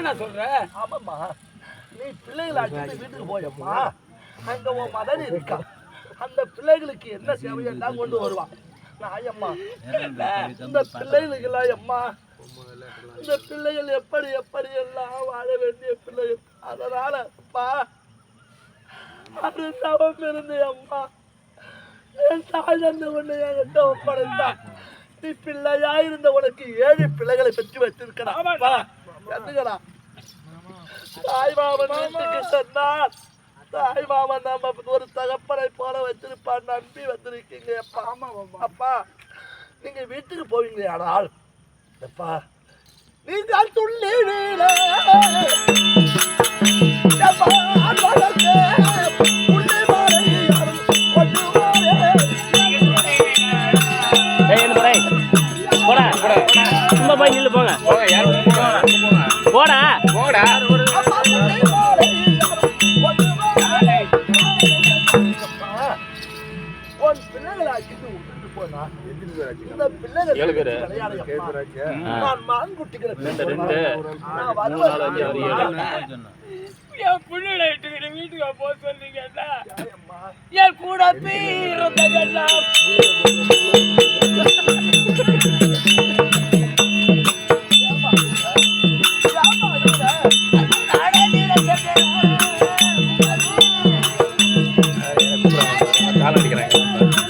என்ன சொல்ற? ஆமாம்மா. நீ பிள்ளைகளை அழைச்சிட்டு வீட்டுக்கு போயம்மா. அங்க உன் மதன் இருக்கா. அந்த பிள்ளைகளுக்கு என்ன சேவையோ எல்லாம் கொண்டு வருவான் நான் அம்மா இந்த பிள்ளைகளுக்கு எல்லாம் அம்மா இந்த பிள்ளைகள் எப்படி எப்படி எல்லாம் வாழ வேண்டிய பிள்ளைகள்? அதனால அப்பா அது தவம் இருந்து அம்மா என் தாய் தந்த ஒண்ணு என்கிட்ட ஒப்படைத்தா நீ பிள்ளையா இருந்த உனக்கு ஏழு பிள்ளைகளை பெற்று வச்சிருக்கடா அப்பா கத்துக்கடா தாய் மாமன் வீட்டுக்கு சென்றார் தாய் மாமன் நம்ம ஒரு தகப்பனை போல வச்சிருப்பான் நம்பி வந்திருக்கீங்க. அப்பா அப்பா நீங்க வீட்டுக்கு போவீங்களே ஆனால்? அப்பா நீங்கள் துள்ளி எப்பா, புள்ளி மாலை யாரும் ஏழு. என் பிள்ளைகளை இட்டுக்கிட்டு வீட்டுக்கு போக சொன்னீங்கன்னா என் கூட பீரதெல்லாம் கால் அடிக்கிறாங்க.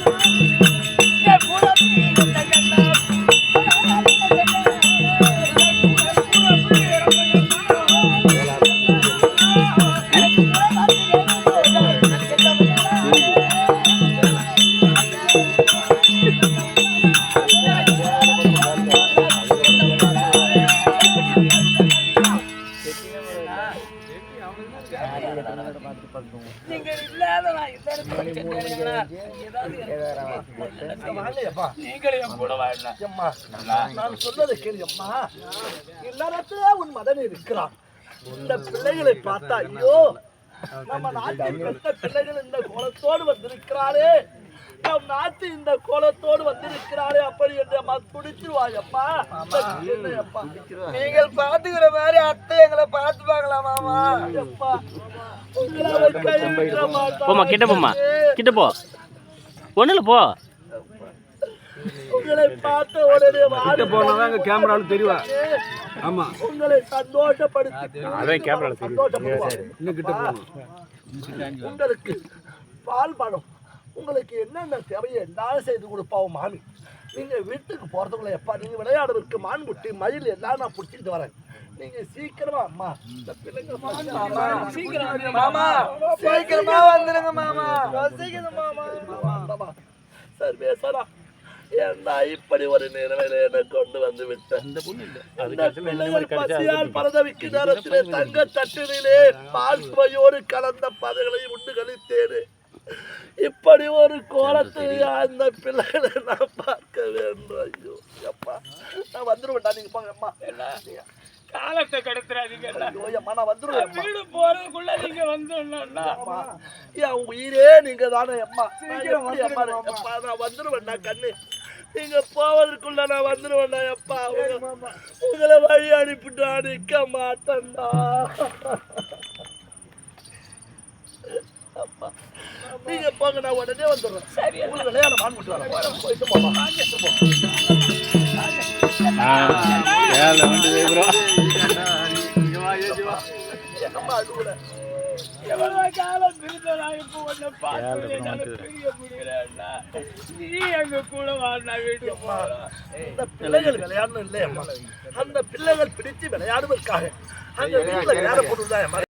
இல்லாத நான் இந்த என் கூட நான் உன் மதன் இருக்கிறான் இந்த பிள்ளைகளை பார்த்தா ஐயோ நம்ம நாட்டில் பெற்ற பிள்ளைகள் இந்த கோலத்தோடு வந்திருக்கிறாரே நம் நாட்டு இந்த கோலத்தோடு வந்திருக்கிறாரே அப்படி என்று அம்மா துடிச்சிருவாய் அப்பா அப்பா நீங்கள் பாத்துக்கிற மாதிரி அத்தை எங்களை பாத்துப்பாங்களா மாமா? அப்பா. போம்மா கிட்ட போம்மா. கிட்ட போ. ஒண்ணுல போ. உங்களை பார்த்த உடனே வாடி போனாதான் அங்க கேமரால தெரியவா ஆமா. உங்களை சந்தோஷப்படுத்தி அதான் கேமரால. இன்னும் கிட்ட போகணும். உங்களுக்கு பால் பழம். உங்களுக்கு என்னென்ன தேவையோ எல்லாம் செய்து கொடுப்பாவும் மாமி. நீங்க வீட்டுக்கு போறதுக்குள்ள எப்பா நீங்க விளையாடுறதுக்கு மான்குட்டி மயில் எல்லாம் நான் பிடிச்சிட்டு வரேன். நீங்க சீக்கிரமா அம்மா இந்த பிள்ளைங்க மாமா. சீக்கிரம் மாமா. சீக்கிரமா வந்துருங்க மாமா. சீக்கிரம் மாமா. மாமா. சர்வேசரா ஏண்டா இப்படி ஒரு நிலைமையில என்னை கொண்டு வந்து விட்ட அந்த பிள்ளைகள் பசியால் பரதவிக்கு நேரத்திலே தங்க தட்டிலே பால் சுவையோடு கலந்த பதங்களை உண்டு கழித்தேனே இப்படி ஒரு கோலத்தில் அந்த பிள்ளைகளை நான் பார்க்க வேண்டும் ஐயோ அப்பா நான் வந்துருவேன்டா நீங்க போங்க அம்மா நீங்க- காலத்தை கடத்துறாதீங்க வீடு போறதுக்குள்ள நீங்க வந்துடணும்னா அம்மா என் உயிரே நீங்க தானே அம்மா அம்மா நான் வந்துருவேன்டா கண்ணு நீங்க போவதற்குள்ள நான் வந்துருவேன்டா அப்பா உங்க- உங்களை வழி அனுப்பிட்டு நிக்க மாட்டேன்டா அப்பா நீங்க போங்க நான் உடனே வந்துடுறேன் சரி உங்களுக்கு விளையாட மான் விட்டு வரேன் போயிட்டு போமா எவ்வளவு காலம் உன்னை பார்த்து என்னால பிரிய முடியலன்னா நீ எங்க கூட வாழ்ந்தா வீட்டுக்கு போறோம் இந்த பிள்ளைகள் விளையாடணும் இல்லையம்மா அந்த பிள்ளைகள் பிடித்து விளையாடுவதற்காக அங்க வீட்டுல வேற பொருள் தான்